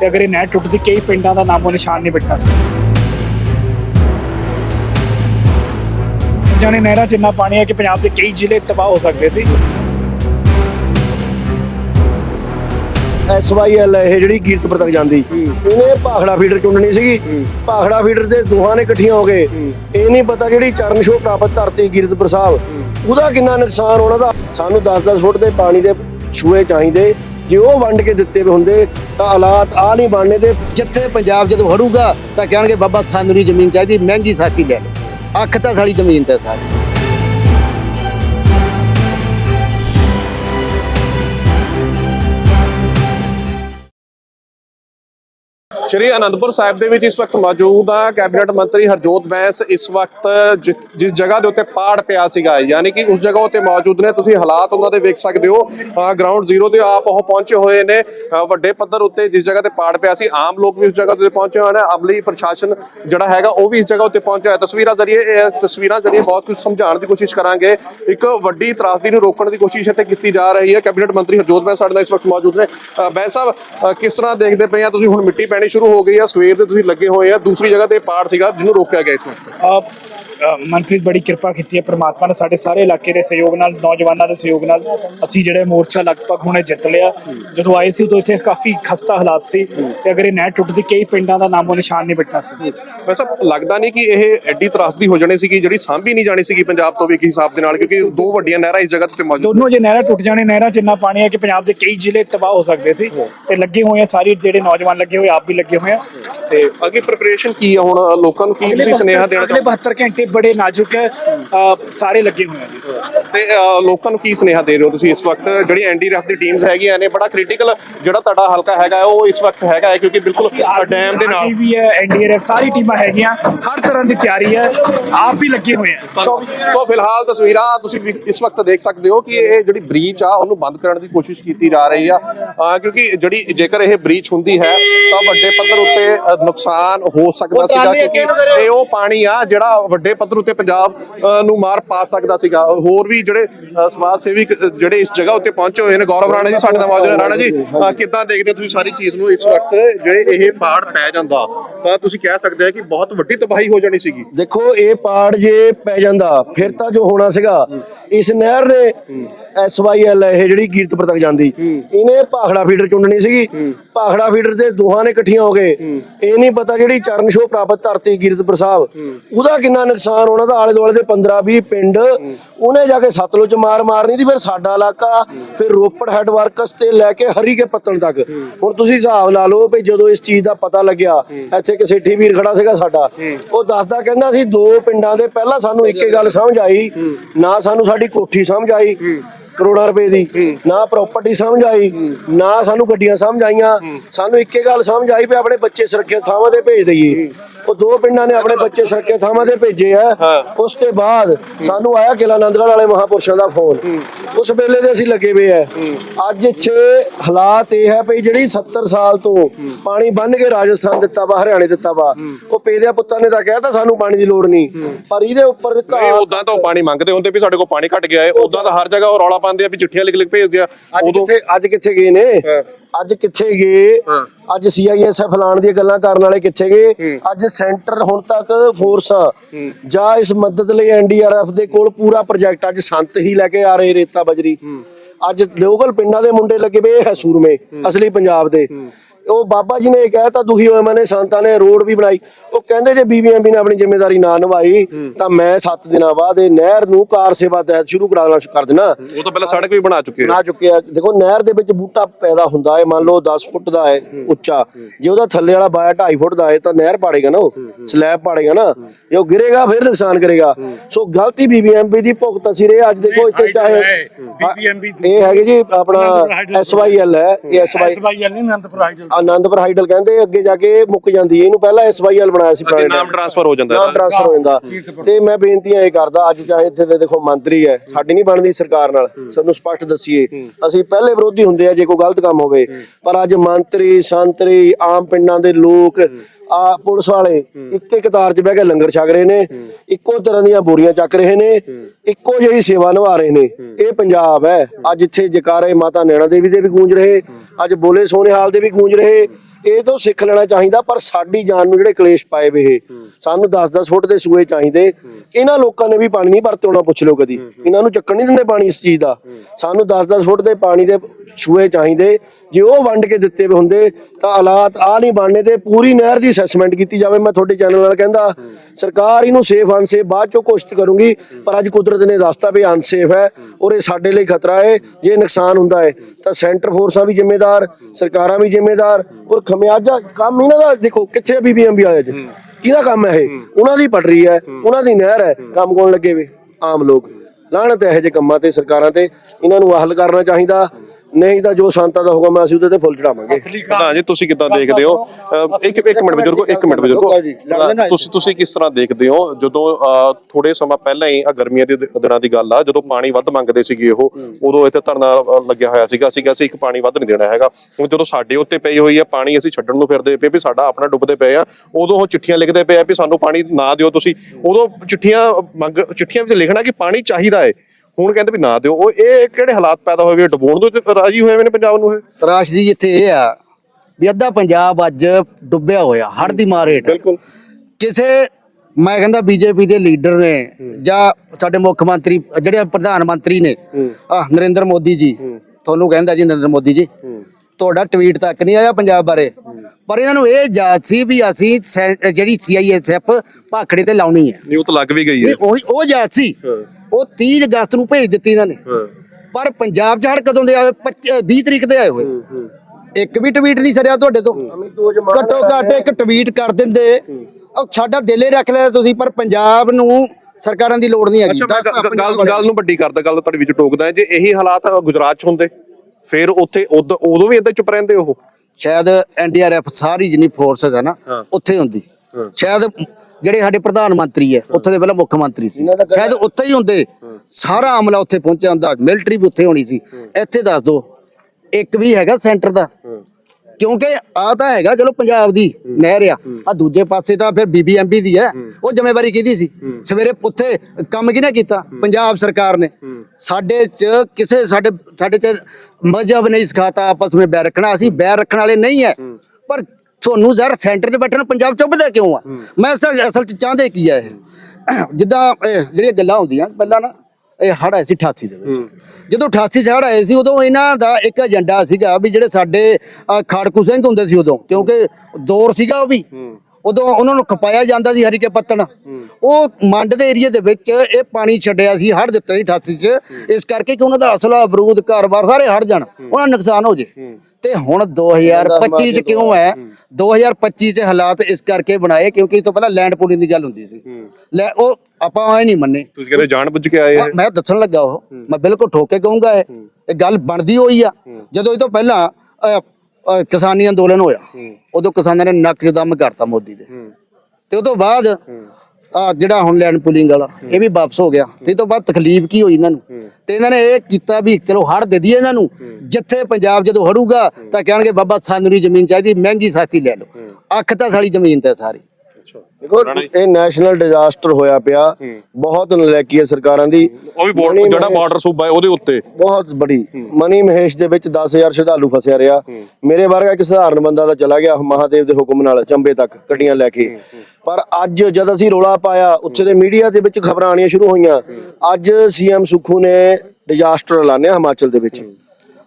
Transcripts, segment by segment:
ਤੇ ਅਗਰ ਇਹ ਨਹਿਰ ਟੁੱਟਦੀ ਕਈ ਪਿੰਡਾਂ ਦਾ ਨਾਮੋ ਨਿਸ਼ਾਨ ਨਹੀਂ ਮਿਟਣਾ ਸੀ। ਜਾਨੇ ਨਹਿਰਾਂ 'ਚ ਇੰਨਾ ਪਾਣੀ ਹੈ ਕਿ ਪੰਜਾਬ ਦੇ ਕਈ ਜ਼ਿਲ੍ਹੇ ਤਬਾਹ ਹੋ ਸਕਦੇ ਸੀ। ਐਸਵਾਈਐਲ ਇਹ ਜਿਹੜੀ ਕੀਰਤਪੁਰ ਤੱਕ ਜਾਂਦੀ ਇਹਨੇ ਭਾਖੜਾ ਫੀਡਰ ਚੁਣਨੀ ਸੀਗੀ। ਭਾਖੜਾ ਫੀਡਰ ਦੇ ਦੋਹਾਂ ਨੇ ਇਕੱਠੀਆਂ ਹੋ ਗਏ ਇਹ ਨਹੀਂ ਪਤਾ ਜਿਹੜੀ ਚਰਨ ਛੋਹ ਪ੍ਰਾਪਤ ਧਰਤੀ ਕੀਰਤਪੁਰ ਸਾਹਿਬ ਉਹਦਾ ਕਿੰਨਾ ਨੁਕਸਾਨ ਉਹਨਾਂ ਦਾ ਸਾਨੂੰ 10-10 ਫੁੱਟ ਦੇ ਪਾਣੀ ਦੇ ਛੂਏ ਚਾਹੀਦੇ। ਜੇ ਉਹ ਵੰਡ ਕੇ ਦਿੱਤੇ ਹੁੰਦੇ, ਤਾਂ ਹਾਲਾਤ ਆ ਨਹੀਂ ਬਣਨੇ ਤੇ ਜਿੱਥੇ ਪੰਜਾਬ ਜਦੋਂ ਹੜੂਗਾ ਤਾਂ ਕਹਿਣਗੇ, ਬਾਬਾ ਸਾਨੂੰ ਨਹੀਂ ਜ਼ਮੀਨ ਚਾਹੀਦੀ, ਮਹਿੰਗੀ ਸਾਥੀ ਲੈ ਲਓ। ਅੱਖ ਤਾਂ ਸਾਡੀ ਜ਼ਮੀਨ ਤੇ ਸਾਰੀ। ਸ਼੍ਰੀ ਅਨੰਦਪੁਰ ਸਾਹਿਬ ਦੇ ਵਿੱਚ ਇਸ ਵਕਤ ਮੌਜੂਦ ਆ ਕੈਬਨਿਟ ਮੰਤਰੀ ਹਰਜੋਤ ਬੈਂਸ। ਇਸ ਵਕਤ ਜਿ- ਜਿਸ ਜਗ੍ਹਾ ਦੇ ਉੱਤੇ ਪਾੜ ਪਿਆ ਸੀਗਾ, ਯਾਨੀ ਕਿ ਉਸ ਜਗ੍ਹਾ ਉੱਤੇ ਮੌਜੂਦ ਨੇ। ਤੁਸੀਂ ਹਾਲਾਤ ਉਹਨਾਂ ਦੇ ਵੇਖ ਸਕਦੇ ਹੋ। ਗਰਾਊਂਡ ਜ਼ੀਰੋ ਤੇ ਆਪ ਉਹ ਪਹੁੰਚੇ ਹੋਏ ਨੇ। ਵੱਡੇ ਪੱਧਰ ਉੱਤੇ ਜਿਸ ਜਗ੍ਹਾ ਤੇ ਪਾੜ ਪਿਆ ਸੀ, ਆਮ ਲੋਕ ਵੀ ਉਸ ਜਗ੍ਹਾ ਤੇ ਪਹੁੰਚੇ ਹੋਏ ਨੇ। ਅਮਲੀ ਪ੍ਰਸ਼ਾਸਨ ਜਿਹੜਾ ਹੈਗਾ, ਉਹ ਵੀ ਇਸ ਜਗ੍ਹਾ ਉੱਤੇ ਪਹੁੰਚਿਆ ਹੈ। ਤਸਵੀਰਾਂ ਜ਼ਰੀਏ, ਇਹ ਤਸਵੀਰਾਂ ਜ਼ਰੀਏ ਬਹੁਤ ਕੁਝ ਸਮਝਾਉਣ ਦੀ ਕੋਸ਼ਿਸ਼ ਕਰਾਂਗੇ। ਇੱਕ ਵੱਡੀ ਤਰਾਸਦੀ ਨੂੰ ਰੋਕਣ ਦੀ ਕੋਸ਼ਿਸ਼ ਇੱਥੇ ਕੀਤੀ ਜਾ ਰਹੀ ਹੈ। ਕੈਬਨਿਟ ਮੰਤਰੀ ਹਰਜੋਤ ਬੈਂਸ ਸਾਡੇ ਨਾਲ ਇਸ ਵਕਤ ਮੌਜੂਦ ਨੇ। ਬੈਂਸ ਸਾਹਿਬ ਕਿਸ ਤਰ੍ਹਾਂ ਦੇਖਦੇ ਪਏ ਆ ਤੁਸੀਂ? ਹੁਣ ਮਿੱਟੀ ਪੈਣੀ ਸ਼ੁਰੂ ਹੋ ਗਈ ਆ, ਸਵੇਰ ਦੇ ਤੁਸੀਂ ਲੱਗੇ ਹੋਏ ਆ, ਦੂਸਰੀ ਜਗ੍ਹਾ ਤੇ ਪਾੜ ਸੀਗਾ, ਜਿਹਨੂੰ ਰੋਕਿਆ ਗਿਆ ਇਸ ਵਕਤ। ਮੰਤਰੀ ਬੜੀ ਕਿਰਪਾ ਕੀਤੀ ਹੈ ਪ੍ਰਮਾਤਮਾ ਨੇ ਸਾਡੇ ਸਾਰੇ ਇਲਾਕੇ ਦੇ ਸਹਿਯੋਗ ਨਾਲ ਨੌਜਵਾਨਾਂ ਦੇ ਸਹਿਯੋਗ ਨਾਲ ਅਸੀਂ ਜਿਹੜੇ ਮੋਰਚਾ ਲਗਭਗ ਹੁਣੇ ਜਿੱਤ ਲਿਆ। ਜਦੋਂ ਆਏ ਸੀ ਉਦੋਂ ਇੱਥੇ ਕਾਫੀ ਖਸਤਾ ਹਾਲਾਤ ਸੀ ਤੇ ਅਗਰ ਇਹ ਨਹਿਰ ਟੁੱਟਦੀ ਕਈ ਪਿੰਡਾਂ ਦਾ ਨਾਮੋ ਨਿਸ਼ਾਨ ਨਹੀਂ ਮਿਟਣਾ ਸੀ। ਵੈਸੇ ਲੱਗਦਾ ਨਹੀਂ ਕਿ ਇਹ ਐਡੀ ਤਰਾਸਦੀ ਹੋ ਜਾਣੀ ਸੀਗੀ ਜਿਹੜੀ ਸਾਂਭੀ ਨਹੀਂ ਜਾਣੀ ਸੀਗੀ ਪੰਜਾਬ ਤੋਂ ਵੀ ਇੱਕ ਹਿਸਾਬ ਦੇ ਨਾਲ ਕਿਉਂਕਿ ਦੋ ਵੱਡੀਆਂ ਨਹਿਰਾਂ ਇਸ ਜਗ੍ਹਾ ਤੇ ਮੌਜੂਦ ਦੋਨੋਂ ਜੇ ਨਹਿਰਾਂ ਟੁੱਟ ਜਾਣੇ ਨਹਿਰਾਂ 'ਚ ਇੰਨਾ ਪਾਣੀ ਹੈ ਕਿ ਪੰਜਾਬ ਦੇ ਕਈ ਜ਼ਿਲ੍ਹੇ ਤਬਾਹ ਹੋ ਸਕਦੇ ਸੀ ਤੇ ਲੱਗੇ ਹੋਏ ਆ ਸਾਰੀ ਜਿਹੜੇ ਨੌਜਵਾਨ ਲੱਗੇ ਹੋਏ ਆਪ ਵੀ ਲੱਗੇ ਹੋਏ ਆ। ਤੇ ਅੱਗੇ ਪ੍ਰਿਪਰੇਸ਼ਨ ਕੀ ਆ ਹੁਣ ਲੋਕਾਂ ਨੂੰ ਕੀ ਤੁਸੀਂ ਸੁਨੇਹਾ ਦੇਣਾ ਅਗਲੇ ਚਾਹੋਗੇ? 72 ਘੰਟੇ ਬੜੇ ਨਾਜ਼ੁਕ ਹੈ ਅ, ਸਾਰੇ ਲੱਗੇ ਹੋਏ ਆ ਜੀ ਇਸ ਵਕਤ। ਤੇ ਅ, ਲੋਕਾਂ ਨੂੰ ਕੀ ਸੁਨੇਹਾ ਦੇ ਰਹੇ ਹੋ ਤੁਸੀਂ ਇਸ ਵਕਤ? ਜਿਹੜੀ ਐਨਡੀਆਰਐਫ ਦੀ ਟੀਮਸ ਹੈਗੀਆਂ ਨੇ ਬੜਾ ਕ੍ਰਿਟੀਕਲ ਜਿਹੜਾ ਤੁਹਾਡਾ ਹਲਕਾ ਹੈਗਾ ਉਹ ਇਸ ਵਕਤ ਹੈਗਾ ਹੈ ਕਿਉਂਕਿ ਬਿਲਕੁਲ ਡੈਮ ਦੇ ਨਾਲ। ਵੀ ਹੈ ਐਨਡੀਆਰਐਫ ਸਾਰੀ ਟੀਮਾਂ ਹੈਗੀਆਂ ਹਰ ਤਰ੍ਹਾਂ ਦੀ ਤਿਆਰੀ ਹੈ ਆਪ ਵੀ ਲੱਗੇ ਹੋਏ ਆ। ਸੋ ਸੋ ਫਿਲਹਾਲ ਤਸਵੀਰਾਂ ਤੁਸੀਂ ਵੀ ਇਸ ਵਕਤ ਦੇਖ ਸਕਦੇ ਹੋ ਕਿ ਇਹ ਜਿਹੜੀ ਬ੍ਰੀਚ ਆ ਉਹਨੂੰ ਬੰਦ ਕਰਨ ਦੀ ਕੋਸ਼ਿਸ਼ ਕੀਤੀ ਜਾ ਰਹੀ ਆ। ਅਹ ਕਿਉਂਕਿ ਜਿਹੜੀ ਜੇਕਰ ਇਹ ਬ੍ਰੀਚ ਹੁੰਦੀ ਹੈ ਤਾਂ ਵੱਡੇ ਪੱਧਰ ਉੱਤੇ ਅਹ, ਨੁਕਸਾਨ ਹੋ ਸਕਦਾ ਸੀਗਾ ਕਿਉਂਕਿ ਇਹ ਉਹ ਪਾਣੀ ਆ ਜਿਹੜਾ ਵੱਡੇ ਪੱਧਰ ਉੱਤੇ ਪੰਜਾਬ ਨੂੰ ਮਾਰ ਪਾ ਸਕਦਾ ਸੀਗਾ। ਹੋਰ ਵੀ ਜਿਹੜੇ ਸਮਾਜ ਸੇਵੀ ਜਿਹੜੇ ਇਸ ਜਗ੍ਹਾ ਉੱਤੇ ਪਹੁੰਚੇ ਹੋਏ ਨੇ ਗੌਰਵ ਰਾਣਾ ਜੀ ਸਾਡੇ ਨਾਲ ਮੌਜੂਦ ਨੇ। ਰਾਣਾ ਜੀ ਕਿੱਦਾਂ ਦੇਖਦੇ ਹੋ ਤੁਸੀਂ ਸਾਰੀ ਚੀਜ਼ ਨੂੰ? ਇਸ ਵਕਤ ਜਿਹੜੇ ਇਹ ਪਾੜ ਪੈ ਜਾਂਦਾ ਤਾਂ ਤੁਸੀਂ ਕਹਿ ਸਕਦੇ ਆ ਕਿ ਬਹੁਤ ਵੱਡੀ ਤਬਾਹੀ ਹੋ ਜਾਣੀ ਸੀਗੀ। ਦੇਖੋ ਇਹ ਪਾੜ ਜੇ ਪੈ ਜਾਂਦਾ ਫਿਰ ਤਾਂ ਜੋ ਹੋਣਾ ਸੀਗਾ। ਇਸ ਨਹਿਰ ਨੇ ਐਸਵਾਈਐਲ ਇਹ ਜਿਹੜੀ ਕੀਰਤਪੁਰ ਤੱਕ ਜਾਂਦੀ ਇਹਨੇ ਭਾਖੜਾ ਫੀਡਰ ਚੁਣਨੀ ਸੀਗੀ। ਭਾਖੜਾ ਫੀਡਰ ਦੇ ਦੋਹਾਂ ਨੇ ਇਕੱਠੀਆਂ ਹੋ ਗਏ ਇਹ ਨਹੀਂ ਪਤਾ ਜਿਹੜੀ ਚਰਨ ਛੋਹ ਪ੍ਰਾਪਤ ਧਰਤੀ ਕੀਰਤਪੁਰ ਸਾਹਿਬ ਉਹਦਾ ਕਿੰਨਾ ਨੁਕਸਾਨ ਉਹਨਾਂ ਦਾ ਆਲੇ ਦੁਆਲੇ ਦੇ 15 20 ਪਿੰਡ ਉਹਨੇ ਜਾ ਕੇ ਸਤਲੁਜ ਮਾਰ ਮਾਰਨੀ ਦੀ ਫਿਰ ਸਾਡਾ ਇਲਾਕਾ ਫਿਰ ਰੋਪੜ ਹੈੱਡ ਵਰਕਸ ਤੇ ਲੈ ਕੇ ਹਰੀ ਕੇ ਪੱਤਣ ਤੱਕ। ਹੁਣ ਤੁਸੀਂ ਹਿਸਾਬ ਲਾ ਲਓ ਵੀ ਜਦੋਂ ਇਸ ਚੀਜ਼ ਦਾ ਪਤਾ ਲੱਗਿਆ ਇੱਥੇ ਇੱਕ ਸੇਠੀ ਵੀਰ ਖੜਾ ਸੀਗਾ ਸਾਡਾ ਉਹ ਦੱਸਦਾ ਕਹਿੰਦਾ ਸੀ ਦੋ ਪਿੰਡਾਂ ਦੇ ਪਹਿਲਾਂ ਸਾਨੂੰ ਇੱਕ ਗੱਲ ਸਮਝ ਆਈ ਨਾ ਸਾਨੂੰ ਸਾਡੀ ਕੋਠੀ ਸਮਝ ਆਈ। ਕਰੋੜਾਂ ਰੁਪਏ ਦੀ। ਨਾ ਪ੍ਰਾਪਰਟੀ ਸਮਝ ਆਈ ਨਾ ਸਾਨੂੰ ਗੱਡੀਆਂ ਸਮਝ ਆਈਆਂ। ਸਾਨੂੰ ਇੱਕੇ ਗੱਲ ਸਮਝ ਆਈ ਵੀ ਆਪਣੇ ਬੱਚੇ ਸੁਰੱਖਿਅਤ ਥਾਵਾਂ ਤੇ ਭੇਜ ਦਈਏ। ਉਹ ਦੋ ਪਿੰਡਾਂ ਨੇ ਆਪਣੇ ਬੱਚੇ ਸੁਰੱਖਿਅਤ ਥਾਵਾਂ ਤੇ ਭੇਜੇ ਆ। ਉਸ ਤੋਂ ਬਾਅਦ ਸਾਨੂੰ ਆਇਆ ਕਿਲਾ ਆਨੰਦਗੜ੍ਹ ਵਾਲੇ ਮਹਾਪੁਰਸ਼ਾਂ ਦਾ ਫੋਨ। ਉਸ ਵੇਲੇ ਦੇ ਅਸੀਂ ਲੱਗੇ ਹੋਏ ਆ। ਅੱਜ ਇੱਥੇ ਹਾਲਾਤ ਇਹ ਹੈ ਭਈ ਜਿਹੜੀ 70 ਸਾਲ ਤੋਂ ਪਾਣੀ ਬੰਨ ਕੇ ਰਾਜਸਥਾਨ ਦਿੱਤਾ ਵਾ ਹਰਿਆਣੇ ਦਿੱਤਾ ਵਾ ਉਹ ਪੇਦਿਆਂ ਪੁੱਤਾਂ ਨੇ ਤਾਂ ਕਹਿਤਾ ਸਾਨੂੰ ਪਾਣੀ ਦੀ ਲੋੜ ਨਹੀਂ। ਪਰ ਇਹਦੇ ਉੱਪਰ ਘਾਹ ਉਦਾਂ ਤਾਂ ਪਾਣੀ ਮੰਗਦੇ ਹੁੰਦੇ ਵੀ ਸਾਡੇ ਕੋਲ ਪਾਣੀ ਘਟ ਗਿਆ ਹੈ। ਉਦਾਂ ਤਾਂ ਹਰ ਜਗ੍ਹਾ ਉਹ ਰੌਲਾ ਪਾਉਂਦੇ ਆ ਵੀ ਚਿੱਠੀਆਂ ਲਿਖ ਲਿਖ ਭੇਜਦੇ ਆ। ਉਦੋਂ ਅੱਜ ਕਿੱਥੇ ਗਏ ਨੇ? ਅੱਜ ਕਿੱਥੇ ਗਏ? ਅੱਜ ਸੀਆਈਐਸਐਫ ਲਾਣ ਦੀਆਂ ਗੱਲਾਂ ਕਰਨ ਵਾਲੇ ਕਿੱਥੇ ਗਏ? ਅੱਜ ਸੈਂਟਰ ਹੁਣ ਤੱਕ ਫੋਰਸਾਂ ਜਾਂ ਇਸ ਮਦਦ ਲਈ ਐਨਡੀਆਰਐਫ ਦੇ ਕੋਲ ਪੂਰਾ ਪ੍ਰੋਜੈਕਟ ਅੱਜ ਸੰਤ ਹੀ ਲੈ ਕੇ ਆ ਰਹੇ ਰੇਤਾ ਬਜਰੀ। ਅੱਜ ਲੋਕਲ ਪਿੰਡਾਂ ਦੇ ਮੁੰਡੇ ਲੱਗੇ ਵੇ ਇਹ ਹੈ। ਸੂਰਮੇ ਅਸਲੀ ਪੰਜਾਬ ਦੇ। ਉਹ ਬਾਬਾ ਜੀ ਨੇ ਇਹ ਕਹਿਤਾ ਦੁਖੀ ਹੋਏ ਮਨੇ ਸੰਤਾਂ ਨੇ ਰੋਡ ਵੀ ਬਣਾਈ। ਉਹ ਕਹਿੰਦੇ ਜੇ ਬੀਬੀਐਮਬੀ ਨੇ ਆਪਣੀ ਜ਼ਿੰਮੇਵਾਰੀ ਨਾ ਨਿਭਾਈ ਤਾਂ ਮੈਂ 7 ਦਿਨਾਂ ਬਾਅਦ ਇਹ ਨਹਿਰ ਨੂੰ ਕਾਰ ਸੇਵਾ ਤਹਿਤ ਸ਼ੁਰੂ ਕਰਾਉਣਾ ਕਰ ਦੇਣਾ। ਉਹ ਤਾਂ ਪਹਿਲਾਂ ਸੜਕ ਵੀ ਬਣਾ ਚੁੱਕੇ ਆ। ਨਾ ਚੁੱਕਿਆ ਦੇਖੋ ਨਹਿਰ ਦੇ ਵਿੱਚ ਬੂਟਾ ਪੈਦਾ ਹੁੰਦਾ ਹੈ ਮੰਨ ਲਓ 10 ਫੁੱਟ ਦਾ ਹੈ ਉੱਚਾ। ਜੇ ਉਹਦਾ ਥੱਲੇ ਵਾਲਾ ਬਾਇਆ 2.5 ਫੁੱਟ ਦਾ ਹੈ ਤਾਂ ਨਹਿਰ ਪਾੜੇਗਾ ਨਾ ਉਹ। ਸਲੈਬ ਪਾੜੇਗਾ ਨਾ। ਜੇ ਉਹ ਗਿਰੇਗਾ ਫਿਰ ਨੁਕਸਾਨ ਕਰੇਗਾ। ਸੋ ਗਲਤੀ ਬੀਬੀਐਮਬੀ ਦੀ ਭੁਗਤ ਅਸੀਂ ਰਹੇ ਅੱਜ ਦੇਖੋ ਇੱਥੇ ਚਾਹੇ BBMB ਇਹ ਹੈਗੇ ਜੀ ਆਪਣਾ ਐਸਵਾਈਐਲ ਹੈ ਇਹ ਐਸਵਾਈ ਐਸਵਾਈਐਲ ਨਹੀਂ ਅਨੰਦਪੁਰ ਹਾਈਡਲ। ਆਨੰਦਪੁਰ ਹਾਈਡਲ ਕਹਿੰਦੇ ਅੱਗੇ ਜਾ ਕੇ ਮੁੱਕ ਜਾਂਦੀ ਹੈ। ਇਹਨੂੰ ਪਹਿਲਾਂ ਐਸਵਾਈਐਲ ਬਣਾਇਆ ਸੀ ਪੁਰਾਣੇ ਨਾਮ ਟ੍ਰਾਂਸਫਰ ਹੋ ਜਾਂਦਾ ਨਾਮ ਟ੍ਰਾਂਸਫਰ ਹੋ ਜਾਂਦਾ। ਤੇ ਮੈਂ ਬੇਨਤੀਆਂ ਇਹ ਕਰਦਾ ਅੱਜ ਚਾਹੇ ਇੱਥੇ ਦੇ ਦੇਖੋ ਮੰਤਰੀ ਹੈ ਸਾਡੀ ਨਹੀਂ ਬਣਦੀ ਸਰਕਾਰ ਨਾਲ ਸਾਨੂੰ ਸਪਸ਼ਟ ਦੱਸੀਏ। ਅਸੀਂ ਪਹਿਲੇ ਵਿਰੋਧੀ ਹੁੰਦੇ ਆ ਜੇ ਕੋਈ ਗਲਤ ਕੰਮ ਹੋਵੇ। ਪਰ ਅੱਜ ਮੰਤਰੀ ਸੰਤਰੀ ਆਮ ਪਿੰਡਾਂ ਦੇ ਲੋਕ ਆ ਪੁਲਿਸ ਵਾਲੇ ਇੱਕ ਇੱਕ ਤਾਰ 'ਚ ਬਹਿ ਕੇ ਲੰਗਰ ਛਕ ਰਹੇ ਨੇ ਇੱਕੋ ਤਰ੍ਹਾਂ ਦੀਆਂ ਬੋਰੀਆਂ ਚੱਕ ਰਹੇ ਨੇ ਇੱਕੋ ਜਿਹੀ ਸੇਵਾ ਨਿਭਾ ਰਹੇ ਨੇ। ਇਹ ਪੰਜਾਬ ਹੈ। ਅੱਜ ਇੱਥੇ ਜਕਾਰੇ ਮਾਤਾ ਨੈਣਾ ਦੇਵੀ ਦੇ ਵੀ ਗੂੰਜ ਰਹੇ ਅੱਜ ਬੋਲੇ ਸੋਨੇਹਾਲ ਦੇ ਵੀ ਗੂੰਜ ਰਹੇ। ਇਹ ਤੋਂ ਸਿੱਖ ਲੈਣਾ ਚਾਹੀਦਾ ਪਰ ਸਾਡੀ ਜਾਨ ਨੂੰ ਜਿਹੜੇ ਕਲੇਸ਼ ਪਾਏ ਵੇ ਇਹ ਸਾਨੂੰ 10-10 ਫੁੱਟ ਦੇ ਸੂਏ ਚਾਹੀਦੇ। ਇਹਨਾਂ ਲੋਕਾਂ ਨੇ ਵੀ ਪਾਣੀ ਨਹੀਂ ਵਰਤੇ ਹੋਣਾ ਪੁੱਛ ਲਓ ਕਦੀ। ਇਹਨਾਂ ਨੂੰ ਚੱਕਣ ਨਹੀਂ ਦਿੰਦੇ ਪਾਣੀ ਇਸ ਚੀਜ਼ ਦਾ। ਸਾਨੂੰ 10-10 ਫੁੱਟ ਦੇ ਪਾਣੀ ਦੇ ਸੂਏ ਚਾਹੀਦੇ। ਜੇ ਉਹ ਵੰਡ ਕੇ ਦਿੱਤੇ ਵੇ ਹੁੰਦੇ ਤਾਂ ਹਾਲਾਤ ਆ ਨਹੀਂ ਬਣਨੇ ਤੇ ਪੂਰੀ ਨਹਿਰ ਦੀ ਅਸੈਸਮੈਂਟ ਕੀਤੀ ਜਾਵੇ। ਮੈਂ ਤੁਹਾਡੇ ਚੈਨਲ ਨਾਲ ਕਹਿੰਦਾ ਸਰਕਾਰ ਇਹਨੂੰ ਸੇਫ ਅਨਸੇਫ ਬਾਅਦ ਚੋਂ ਕੋਸ਼ਿਸ਼ ਕਰੂੰਗੀ ਪਰ ਅੱਜ ਕੁਦਰਤ ਨੇ ਦੱਸਤਾ ਵੀ ਅਨਸੇਫ ਹੈ ਔਰ ਇਹ ਸਾਡੇ ਲਈ ਖਤਰਾ ਹੈ। ਜੇ ਨੁਕਸਾਨ ਹੁੰਦਾ ਹੈ ਤਾਂ ਸੈਂਟਰ ਫੋਰਸਾਂ ਵੀ ਜ਼ਿੰਮੇਦਾਰ, ਸਰਕਾਰਾਂ ਵੀ ਜ਼ਿੰਮੇਦਾਰ, ਔਰ ਖਮਿਆਜਾ ਕੰਮ ਇਹਨਾਂ ਦਾ ਦੇਖੋ ਕਿੱਥੇ ਬੀਬੀਐਮਬੀ ਵਾਲੇ ਚ? ਕਿਹਦਾ ਕੰਮ ਹੈ ਇਹ? ਉਹਨਾਂ ਦੀ ਪਟਰੀ ਹੈ, ਉਹਨਾਂ ਦੀ ਨਹਿਰ ਹੈ, ਕੰਮ ਕੋਣ ਲੱਗੇ ਵੇ? ਆਮ ਲੋਕ। ਲਾਹਣਤ ਇਹੋ ਜਿਹੇ ਕੰਮਾਂ ਤੇ, ਸਰਕਾਰਾਂ ਤੇ। ਇਹਨਾਂ ਨੂੰ ਹੱਲ ਕਰਨਾ ਚਾਹੀਦਾ। ਨਹੀਂ ਤਾਂ ਜੋ ਸੰਤਾਂ ਦਾ ਹੁਕਮ ਹੈ ਅਸੀਂ ਉਹਦੇ ਤੇ ਫੁੱਲ ਚੜਾਵਾਂਗੇ ਪ੍ਰਧਾਨ ਜੀ ਤੁਸੀਂ ਕਿੱਦਾਂ ਦੇਖਦੇ ਹੋ? ਅਹ ਇੱਕ ਇੱਕ ਮਿੰਟ ਬਜ਼ੁਰਗੋ ਇੱਕ ਮਿੰਟ ਬਜ਼ੁਰਗੋ। ਅਹ ਤੁਸੀਂ ਤੁਸੀਂ ਕਿਸ ਤਰ੍ਹਾਂ ਦੇਖਦੇ ਹੋ? ਜਦੋਂ ਅਹ, ਥੋੜੇ ਸਮਾਂ ਪਹਿਲਾਂ ਹੀ ਆਹ ਗਰਮੀਆਂ ਦੇ ਦਿ- ਦਿਨਾਂ ਦੀ ਗੱਲ ਆ ਜਦੋਂ ਪਾਣੀ ਵੱਧ ਮੰਗਦੇ ਸੀਗੇ ਉਹ ਉਦੋਂ ਇੱਥੇ ਧਰਨਾ ਅਹ, ਲੱਗਿਆ ਹੋਇਆ ਸੀਗਾ। ਅਸੀਂ ਕਿਹਾ ਸੀ ਇੱਕ ਪਾਣੀ ਵੱਧ ਨਹੀਂ ਦੇਣਾ ਹੈਗਾ। ਹੁਣ ਜਦੋਂ ਸਾਡੇ ਉੱਤੇ ਪਈ ਹੋਈ ਆ ਪਾਣੀ ਅਸੀਂ ਛੱਡਣ ਨੂੰ ਫਿਰਦੇ ਪਏ ਵੀ ਸਾਡਾ ਆਪਣਾ ਡੁੱਬਦੇ ਪਏ ਆ। ਉਦੋਂ ਉਹ ਚਿੱਠੀਆਂ ਲਿਖਦੇ ਪਏ ਆ ਵੀ ਸਾਨੂੰ ਪਾਣੀ ਨਾ ਦਿਓ ਤੁਸੀਂ। ਉਦੋਂ ਚਿੱਠੀਆਂ ਮੰਗ ਚਿੱਠੀਆਂ ਵਿੱਚ ਲਿਖਣਾ ਕਿ ਪਾਣੀ ਚਾਹੀਦਾ ਹੈ ਹੁਣ ਕਹਿੰਦੇ ਵੀ ਨਾ ਦਿਓ। ਉਹ ਇਹ ਕਿਹੜੇ ਹਾਲਾਤ ਪੈਦਾ ਹੋਏ ਵੀ ਡੁਬੋਣ ਤੇ ਰਾਜੀ ਹੋਏ ਨੇ ਪੰਜਾਬ ਨੂੰ ਇਹ? ਤਰਾਸ਼ਦੀ ਜਿੱਥੇ ਇਹ ਆ ਵੀ ਅੱਧਾ ਪੰਜਾਬ ਅੱਜ ਡੁੱਬਿਆ ਹੋਇਆ ਹੜ੍ਹ ਦੀ ਮਾਰ ਹੇਠ। ਬਿਲਕੁਲ। ਕਿਸੇ ਮੈਂ ਕਹਿੰਦਾ ਬੀਜੇਪੀ ਦੇ ਲੀਡਰ ਨੇ ਜਾਂ ਸਾਡੇ ਮੁੱਖ ਮੰਤਰੀ ਜਿਹੜੇ ਪ੍ਰਧਾਨ ਮੰਤਰੀ ਨੇ ਆ ਨਰਿੰਦਰ ਮੋਦੀ ਜੀ। ਤੁਹਾਨੂੰ ਕਹਿੰਦਾ ਜੀ ਨਰਿੰਦਰ ਮੋਦੀ ਜੀ। ਤੁਹਾਡਾ ਟਵੀਟ ਤੱਕ ਨਹੀਂ ਆਇਆ ਪੰਜਾਬ ਬਾਰੇ। ਪਰ ਇਹਨਾਂ ਨੂੰ ਇਹ ਯਾਦ ਸੀ ਵੀ ਅਸੀਂ ਜਿਹੜੀ ਸੀਆਈਐਸਐਫ ਭਾਖੜੇ ਤੇ ਲਾਉਣੀ ਹੈ। ਉਹ ਤਾਂ ਲੱਗ ਵੀ ਗਈ ਹੈ। ਉਹੀ ਉਹ ਯਾਦ ਸੀ। ਉਹ 30 ਅਗਸਤ ਨੂੰ ਭੇਜ ਦਿੱਤੀ ਇਹਨਾਂ ਨੇ। ਪਰ ਪੰਜਾਬ ਚ ਹੜ ਕਦੋਂ ਦੇ ਆਏ 25 20 ਤਰੀਕ ਦੇ ਆਏ ਹੋਏ। ਇੱਕ ਵੀ ਟਵੀਟ ਨਹੀਂ ਸਰਿਆ ਤੁਹਾਡੇ ਤੋਂ। ਘੱਟੋ ਘੱਟ ਇੱਕ ਟਵੀਟ ਕਰ ਦਿੰਦੇ। ਉਹ ਸਾਡਾ ਦਿਲੇ ਰੱਖ ਲਿਆ ਤੁਸੀਂ ਪਰ ਪੰਜਾਬ ਨੂੰ ਸਰਕਾਰਾਂ ਦੀ ਲੋੜ ਨਹੀਂ ਹੈਗੀ। ਗੱਲ ਗੱਲ ਨੂੰ ਵੱਡੀ ਕਰਦਾ ਗੱਲ ਤੁਹਾਡੇ ਵਿੱਚ ਟੋਕਦਾ। ਜੇ ਇਹੀ ਹਾਲਾਤ ਗੁਜਰਾਤ ਚ ਹੁੰਦੇ ਫਿਰ ਉੱਥੇ ਉਦ- ਵੀ ਇਦਾਂ ਚੁੱਪ ਰਹਿੰਦੇ ਉਹ? ਸ਼ਾਇਦ ਐਨਡੀਆਰਐਫ ਸਾਰੀ ਜਿੰਨੀ ਫੋਰਸ ਹੈ ਨਾ। ਉੱਥੇ ਹੁੰਦੀ। ਸ਼ਾਇਦ ਜਿਹੜੇ ਸਾਡੇ ਪ੍ਰਧਾਨ ਮੰਤਰੀ ਹੈ ਉੱਥੇ ਦੇ ਪਹਿਲਾਂ ਮੁੱਖ ਮੰਤਰੀ ਸੀ। ਸ਼ਾਇਦ ਉੱਥੇ ਹੀ ਹੁੰਦੇ। ਸਾਰਾ ਅਮਲਾ ਉੱਥੇ ਪਹੁੰਚਿਆ ਹੁੰਦਾ। ਮਿਲਟਰੀ ਵੀ ਉੱਥੇ ਹੋਣੀ ਸੀ। ਇੱਥੇ ਦੱਸ ਦੋ। ਇੱਕ ਵੀ ਹੈਗਾ ਸੈਂਟਰ ਦਾ। ਕਿਉਂਕਿ ਆ ਤਾਂ ਹੈਗਾ ਚਲੋ ਪੰਜਾਬ ਦੀ ਨਹਿਰ ਆ। ਆ ਦੂਜੇ ਪਾਸੇ ਤਾਂ ਫਿਰ ਬੀਬੀਐਮਬੀ ਦੀ ਹੈ। ਉਹ ਜ਼ਿੰਮੇਵਾਰੀ ਕਿਹਦੀ ਸੀ? ਸਵੇਰੇ ਉੱਥੇ ਕੰਮ ਕਿਹਨੇ ਕੀਤਾ? ਪੰਜਾਬ ਸਰਕਾਰ ਨੇ। ਸਾਡੇ ਚ ਕਿਸੇ ਸਾਡੇ ਸਾਡੇ ਚ ਮਜ਼ਹਬ ਨਹੀਂ ਸਿਖਾਤਾ। ਆਪਸ ਵਿੱਚ ਬੈਰ ਰੱਖਣਾ। ਅਸੀਂ ਬੈਰ ਰੱਖਣ ਵਾਲੇ ਨਹੀਂ ਹੈ। ਪਰ ਤੁਹਾਨੂੰ ਜ਼ਰ ਸੈਂਟਰ 'ਚ ਬੈਠਣ ਪੰਜਾਬ ਚੁੱਭਦਾ ਕਿਉਂ ਆ? ਮੈਂ ਅਸਲ ਅਸਲ 'ਚ ਚਾਹੁੰਦੇ ਕੀ ਆ ਇਹ? ਜਿੱਦਾਂ ਜਿਹੜੀਆਂ ਗੱਲਾਂ ਹੁੰਦੀਆਂ ਪਹਿਲਾਂ ਨਾ ਇਹ ਹੜ੍ਹ ਆਏ ਸੀ 88 ਦੇ ਵਿੱਚ। ਜਦੋਂ 88 ਚ ਹੜ੍ਹ ਆਏ ਸੀ ਉਦੋਂ ਇਹਨਾਂ ਦਾ ਇੱਕ ਏਜੰਡਾ ਸੀਗਾ ਵੀ ਜਿਹੜੇ ਸਾਡੇ ਖਾੜਕੂ ਸਿੰਘ ਹੁੰਦੇ ਸੀ ਉਦੋਂ ਕਿਉਂਕਿ ਦੌਰ ਸੀਗਾ ਉਹ ਵੀ। ਉਦੋਂ ਉਹਨਾਂ ਨੂੰ ਖਪਾਇਆ ਜਾਂਦਾ ਸੀ ਹਰੀਕੇ ਪੱਤਣ। ਉਹ ਮੰਡ ਦੇ ਏਰੀਆ ਦੇ ਵਿੱਚ ਇਹ ਪਾਣੀ ਛੱਡਿਆ ਸੀ ਹੜ੍ਹ ਦਿੱਤਾ ਸੀ 88 ਚ। ਇਸ ਕਰਕੇ ਕਿ ਉਹਨਾਂ ਦਾ ਅਸਲਾ ਬਰੂਦ ਘਰ-ਬਾਰ ਸਾਰੇ ਹੜ ਜਾਣ ਉਹਨਾਂ ਨੂੰ ਨੁਕਸਾਨ ਹੋ ਜੇ। ਤੇ ਹੁਣ 2025 ਚ ਕਿਉਂ ਹੈ? 2025 ਚ। ਹਾਲਾਤ ਇਸ ਕਰਕੇ ਬਣਾਏ ਕਿਉਂਕਿ ਇਸ ਤੋਂ ਪਹਿਲਾਂ ਲੈਂਡ ਪੂਲਿੰਗ ਦੀ ਗੱਲ ਹੁੰਦੀ ਸੀ। ਲੈ ਉਹ ਆਪਾਂ ਐ ਨਹੀਂ ਮੰਨੇ। ਤੁਸੀਂ ਕਹਿੰਦੇ ਜਾਣ ਬੁੱਝ ਕੇ ਆਏ ਮੈਂ ਦੱਸਣ ਲੱਗਾ ਉਹ। ਮੈਂ ਬਿਲਕੁਲ ਠੋਕ ਕਹੂੰਗਾ ਇਹ। ਇਹ ਗੱਲ ਬਣਦੀ ਹੋਈ ਆ। ਜਦੋਂ ਇਹ ਤੋਂ ਪਹਿਲਾਂ ਅਹ, ਕਿਸਾਨੀ ਅੰਦੋਲਨ ਹੋਇਆ ਉਦੋਂ ਕਿਸਾਨਾਂ ਨੇ ਨੱਕ ਦਮ ਕਰਤਾ ਮੋਦੀ ਦੇ। ਤੇ ਤੋਂ ਬਾਅਦ ਆ ਜਿਹੜਾ ਹੁਣ ਲੈਂਡ ਪੁਲਿੰਗ ਵਾਲਾ ਇਹ ਵੀ ਵਾਪਸ ਹੋ ਗਿਆ। ਤੇ ਇਹ ਤੋਂ ਬਾਅਦ ਤਕਲੀਫ ਕੀ ਹੋਈ ਇਹਨਾਂ ਨੂੰ? ਤੇ ਇਹਨਾਂ ਨੇ ਇਹ ਕੀਤਾ ਵੀ ਚਲੋ ਹੜ ਦੇ ਦਈਏ ਇਹਨਾਂ ਨੂੰ ਜਿੱਥੇ ਪੰਜਾਬ ਜਦੋਂ ਹੜੂਗਾ ਤਾਂ ਕਹਿਣਗੇ ਬਾਬਾ ਸਾਨੂੰ ਨਹੀਂ ਜ਼ਮੀਨ ਚਾਹੀਦੀ ਮਹਿੰਗੀ ਸਸਤੀ ਲੈ ਲਓ। ਅੱਖ ਤਾਂ ਸਾਡੀ ਜ਼ਮੀਨ ਤੇ ਸਾਰੀ। ਦੇਖੋ ਇਹ ਨੈਸ਼ਨਲ ਡਿਜ਼ਾਸਟਰ ਹੋਇਆ ਪਿਆ। ਬਹੁਤ ਨਲਾਇਕੀ ਹੈ ਸਰਕਾਰਾਂ ਦੀ। ਉਹ ਵੀ ਬੋਰਡ ਜਿਹੜਾ ਬਾਰਡਰ ਸੂਬਾ ਹੈ ਉਹਦੇ ਉੱਤੇ। ਬਹੁਤ ਬੜੀ। ਮਨੀ ਮਹੇਸ਼ ਦੇ ਵਿੱਚ 10000 ਸ਼ਰਧਾਲੂ ਫਸਿਆ ਰਿਹਾ। ਮੇਰੇ ਵਰਗਾ ਇੱਕ ਸਧਾਰਨ ਬੰਦਾ ਤਾਂ ਚਲਾ ਗਿਆ ਮਹਾਦੇਵ ਦੇ ਹੁਕਮ ਨਾਲ ਚੰਬੇ ਤੱਕ ਗੱਡੀਆਂ ਲੈ ਕੇ। ਪਰ ਅੱਜ ਜਦ ਅਸੀਂ ਰੋਲਾ ਪਾਇਆ ਉੱਥੇ ਦੇ ਮੀਡੀਆ ਦੇ ਵਿੱਚ ਖਬਰਾਂ ਆਣੀਆਂ ਸ਼ੁਰੂ ਹੋਈਆਂ। ਅੱਜ ਸੀਐਮ ਸੁਖੂ ਨੇ ਡਿਜ਼ਾਸਟਰ ਐਲਾਨਿਆ ਹਿਮਾਚਲ ਦੇ ਵਿੱਚ।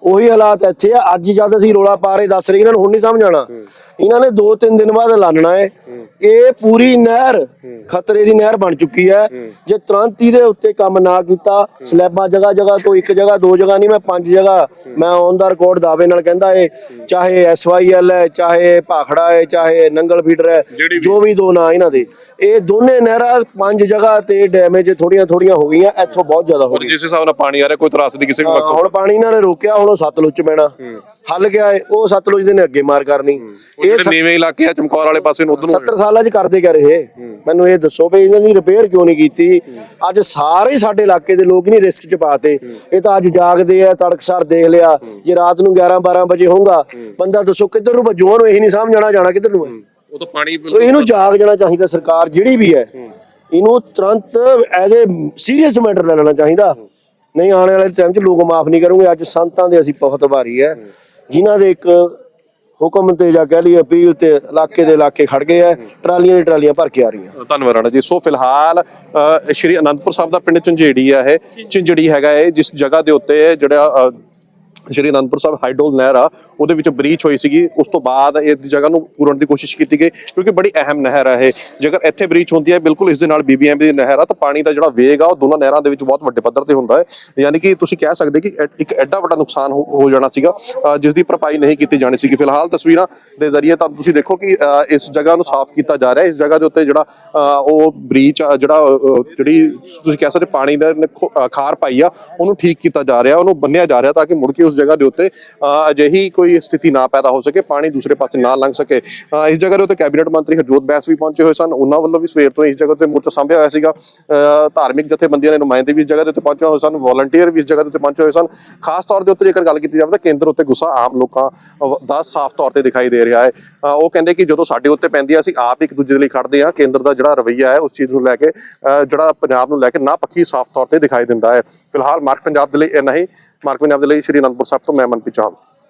ਉਹੀ ਹਾਲਾਤ ਇੱਥੇ ਆ। ਅੱਜ ਜਦ ਅਸੀਂ ਰੋਲਾ ਪਾ ਰਹੇ ਦੱਸ ਰਹੇ ਇਹਨਾਂ ਨੂੰ ਹੁਣ ਨਹੀਂ ਸਮਝ ਆਣਾ ਇਹਨਾਂ ਨੇ 2-3 ਦਿਨ ਬਾਅਦ ਐਲਾਨਣਾ ਹੈ। ਇਹ ਪੂਰੀ ਨਹਿਰ ਖਤਰੇ ਦੀ ਨਹਿਰ ਬਣ ਚੁੱਕੀ ਹੈ। ਜੇ ਤੁਰੰਤ ਇਹਦੇ ਉੱਤੇ ਕੰਮ ਨਾ ਕੀਤਾ ਸਲੈਬਾਂ ਜਗ੍ਹਾ ਜਗ੍ਹਾ ਤੋਂ ਇੱਕ ਜਗ੍ਹਾ ਦੋ ਜਗ੍ਹਾ ਨਹੀਂ ਮੈਂ ਪੰਜ ਜਗ੍ਹਾ ਮੈਂ ਔਨ ਦਾ ਰਿਕਾਰਡ ਦਾਅਵੇ ਨਾਲ ਕਹਿੰਦਾ ਇਹ ਚਾਹੇ ਐਸਵਾਈਐਲ ਹੈ ਚਾਹੇ ਭਾਖੜਾ ਹੈ ਚਾਹੇ ਨੰਗਲ ਫੀਡਰ ਹੈ ਜੋ ਵੀ ਦੋ ਨਾਂ ਇਹਨਾਂ ਦੇ। ਇਹ ਦੋਨੇ ਨਹਿਰਾਂ ਪੰਜ ਜਗ੍ਹਾ ਤੇ ਡੈਮੇਜ ਥੋੜੀਆਂ ਥੋੜੀਆਂ ਹੋ ਗਈਆਂ ਇੱਥੋਂ ਬਹੁਤ ਜ਼ਿਆਦਾ ਹੋ ਔਰ ਜਿਸ ਹਿਸਾਬ ਨਾਲ ਪਾਣੀ ਆ ਰਿਹਾ ਕੋਈ ਤਰਾਸ ਦੀ ਕਿਸੇ ਵੀ ਵਕਤ ਹੁਣ ਪਾਣੀ ਇਹਨਾਂ ਨੇ ਰੋਕਿਆ ਹੁਣ ਉਹ ਸਤਲੁਜ ਚ ਪੈਣਾ ਹੱਲ ਗਿਆ ਏ ਉਹ ਸਤਲੁਜ ਦੇ ਨੇ ਅੱਗੇ ਮਾਰ ਕਰਨੀ। ਜਿਹੜੇ ਨੀਵੇਂ ਇਲਾਕੇ ਆ ਚਮਕੌਰ ਵਾਲੇ ਪਾਸੇ ਨੂੰ ਉਧਰ ਨੂੰ 70 ਸਾਲਾਂ ਚ ਕਰਦੇ ਕਿਆ ਰਹੇ? ਮੈਨੂੰ ਇਹ ਦੱਸੋ ਵੀ ਇਹਨਾਂ ਦੀ ਰਿਪੇਅਰ ਕਿਉਂ ਨਹੀਂ ਕੀਤੀ? ਅੱਜ ਸਾਰੇ ਸਾਡੇ ਇਲਾਕੇ ਦੇ ਲੋਕ ਨਹੀਂ ਰਿਸਕ ਚ ਪਾਤੇ। ਇਹ ਤਾਂ ਅੱਜ ਜਾਗਦੇ ਆ ਤੜਕਸਾਰ ਦੇਖ ਲਿਆ। ਜੇ ਰਾਤ ਨੂੰ 11 12 ਵਜੇ ਹੋਊਗਾ ਬੰਦਾ ਦੱਸੋ ਕਿੱਧਰ ਨੂੰ ਭੱਜੂਗਾ ਨੂੰ ਇਹੀ ਨਹੀਂ ਸਮਝਣਾ ਜਾਣਾ ਕਿੱਧਰ ਨੂੰ ਹੈ। ਉਹ ਤਾਂ ਪਾਣੀ ਇਹਨੂੰ ਜਾਗ ਜਾਣਾ ਚਾਹੀਦਾ ਸਰਕਾਰ ਜਿਹੜੀ ਵੀ ਹੈ। ਇਹਨੂੰ ਤੁਰੰਤ ਐਜ਼ ਏ ਸੀਰੀਅਸ ਮੈਟਰ ਲੈ ਲੈਣਾ ਚਾਹੀਦਾ। ਨਹੀਂ ਆਉਣ ਵਾਲੇ ਟਾਈਮ 'ਚ ਲੋਕ ਮਾਫ ਨਹੀਂ ਕਰਨਗੇ। ਅੱਜ ਸੰਤਾਂ ਦੇ ਅਸੀਂ ਬਹੁਤ ਭਾਰੀ ਹੈ ਜਿਨ੍ਹਾਂ ਦੇ ਇੱਕ ਹੁਕਮ ਤੇ ਜਾਂ ਕਹਿ ਲਈਏ ਅਪੀਲ ਤੇ ਇਲਾਕੇ ਦੇ ਇਲਾਕੇ ਖੜ ਗਏ ਆ ਟਰਾਲੀਆਂ ਦੀ ਟਰਾਲੀਆਂ ਭਰ ਕੇ ਆ ਰਹੀਆਂ। ਧੰਨਵਾਦ ਰਾਣਾ ਜੀ। ਸੋ ਫਿਲਹਾਲ ਅ, ਸ਼੍ਰੀ ਅਨੰਦਪੁਰ ਸਾਹਿਬ ਦਾ ਪਿੰਡ ਝੰਜੇੜੀ ਆ ਇਹ। ਝੰਜੜੀ ਹੈਗਾ ਇਹ ਜਿਸ ਜਗ੍ਹਾ ਦੇ ਉੱਤੇ ਜਿਹੜਾ ਅ, ਸ਼੍ਰੀ ਅਨੰਦਪੁਰ ਸਾਹਿਬ ਹਾਈਡੋਲ ਨਹਿਰ ਆ ਉਹਦੇ ਵਿੱਚ ਬਰੀਚ ਹੋਈ ਸੀਗੀ। ਉਸ ਤੋਂ ਬਾਅਦ ਇਸ ਜਗ੍ਹਾ ਨੂੰ ਪੂਰਨ ਦੀ ਕੋਸ਼ਿਸ਼ ਕੀਤੀ ਗਈ ਕਿਉਂਕਿ ਬੜੀ ਅਹਿਮ ਨਹਿਰ ਹੈ ਇਹ। ਜੇਕਰ ਇੱਥੇ ਬਰੀਚ ਹੁੰਦੀ ਹੈ ਬਿਲਕੁਲ ਇਸ ਦੇ ਨਾਲ ਬੀਬੀਐਮ ਦੀ ਨਹਿਰ ਆ ਤਾਂ ਪਾਣੀ ਦਾ ਜਿਹੜਾ ਵੇਗ ਆ ਉਹ ਦੋਨਾਂ ਨਹਿਰਾਂ ਦੇ ਵਿੱਚ ਬਹੁਤ ਵੱਡੇ ਪੱਧਰ ਤੇ ਹੁੰਦਾ ਹੈ। ਯਾਨੀ ਕਿ ਤੁਸੀਂ ਕਹਿ ਸਕਦੇ ਕਿ ਇੱਕ ਐਡਾ ਵੱਡਾ ਨੁਕਸਾਨ ਹੋ ਜਾਣਾ ਸੀਗਾ ਜਿਸ ਦੀ ਭਰਪਾਈ ਨਹੀਂ ਕੀਤੀ ਜਾਣੀ ਸੀਗੀ। ਫਿਲਹਾਲ ਤਸਵੀਰਾਂ ਦੇ ਜ਼ਰੀਏ ਤਾਂ ਤੁਸੀਂ ਦੇਖੋ ਕਿ ਇਸ ਜਗ੍ਹਾ ਨੂੰ ਸਾਫ਼ ਕੀਤਾ ਜਾ ਰਿਹਾ ਹੈ। ਇਸ ਜਗ੍ਹਾ ਦੇ ਉੱਤੇ ਜਿਹੜਾ ਅ, ਉਹ ਬ੍ਰੀਚ ਜਿਹੜਾ ਜਿਹੜੀ ਤੁਸੀਂ ਕਹਿ ਸਕਦੇ ਪਾਣੀ ਦਾ ਖਾਰ ਪਾਈ ਆ ਉਹਨੂੰ ਠੀਕ ਕੀਤਾ ਜਾ ਰਿਹਾ ਉਹਨੂੰ ਬੰਨਿਆ ਜਾ ਰਿਹਾ ਤਾਂ ਕਿ ਮੁੜ ਕੇ ਉਸ ਜਗ੍ਹਾ ਦੇ ਉੱਤੇ ਅਜਿਹੀ ਕੋਈ ਸਥਿਤੀ ਨਾ ਪੈਦਾ ਹੋ ਸਕੇ ਪਾਣੀ ਦੂਸਰੇ ਪਾਸੇ ਨਾ ਲੰਘ ਸਕੇ। ਇਸ ਜਗ੍ਹਾ ਦੇ ਉੱਤੇ ਕੈਬਨਿਟ ਮੰਤਰੀ ਹਰਜੋਤ ਬੈਂਸ ਵੀ ਪਹੁੰਚੇ ਹੋਏ ਸਨ। ਉਹਨਾਂ ਵੱਲੋਂ ਵੀ ਸਵੇਰ ਤੋਂ ਇਸ ਜਗ੍ਹਾ ਤੇ ਮੋਰਚਾ ਸਾਂਭਿਆ ਹੋਇਆ ਸੀਗਾ। ਧਾਰਮਿਕ ਜਥੇਬੰਦੀਆਂ ਦੇ ਨੁਮਾਇੰਦੇ ਵੀ ਇਸ ਜਗ੍ਹਾ ਦੇ ਉੱਤੇ ਪਹੁੰਚੇ ਹੋਏ ਸਨ। ਵੋਲੰਟੀਅਰ ਵੀ ਇਸ ਜਗ੍ਹਾ ਦੇ ਉੱਤੇ ਪਹੁੰਚੇ ਹੋਏ ਸਨ। ਖਾਸ ਤੌਰ ਦੇ ਉੱਤੇ ਜੇਕਰ ਗੱਲ ਕੀਤੀ ਜਾਵੇ ਤਾਂ ਕੇਂਦਰ ਉੱਤੇ ਗੁੱਸਾ ਆਮ ਲੋਕਾਂ ਦਾ ਸਾਫ਼ ਤੌਰ ਤੇ ਦਿਖਾਈ ਦੇ ਰਿਹਾ ਹੈ। ਉਹ ਕਹਿੰਦੇ ਕਿ ਜਦੋਂ ਸਾਡੇ ਉੱਤੇ ਪੈਂਦੀ ਆ ਅਸੀਂ ਆਪ ਇੱਕ ਦੂਜੇ ਦੇ ਲਈ ਖੜਦੇ ਆ ਕੇਂਦਰ ਦਾ ਜਿਹੜਾ ਰਵੱਈਆ ਹੈ ਉਸ ਚੀਜ਼ ਨੂੰ ਲੈ ਕੇ ਅ, ਜਿਹੜਾ ਪੰਜਾਬ ਨੂੰ ਲੈ ਕੇ ਨਾ ਪੱਖੀ ਸਾਫ਼ ਤੌਰ ਤੇ ਦਿਖਾਈ ਦਿੰਦਾ ਹੈ। ਫਿਲਹਾਲ ਮਾਰਕ ਪੰਜਾਬ ਦੇ ਲਈ ਇੰਨਾ ਹੀ। ਮਾਰਕ ਪੰਜਾਬ ਦੇ ਲਈ ਸ਼੍ਰੀ ਅਨੰਦਪੁਰ ਸਾਹਿਬ ਤੋਂ ਮੈਂ ਮਨਪ੍ਰੀਤ ਚਾਹਲ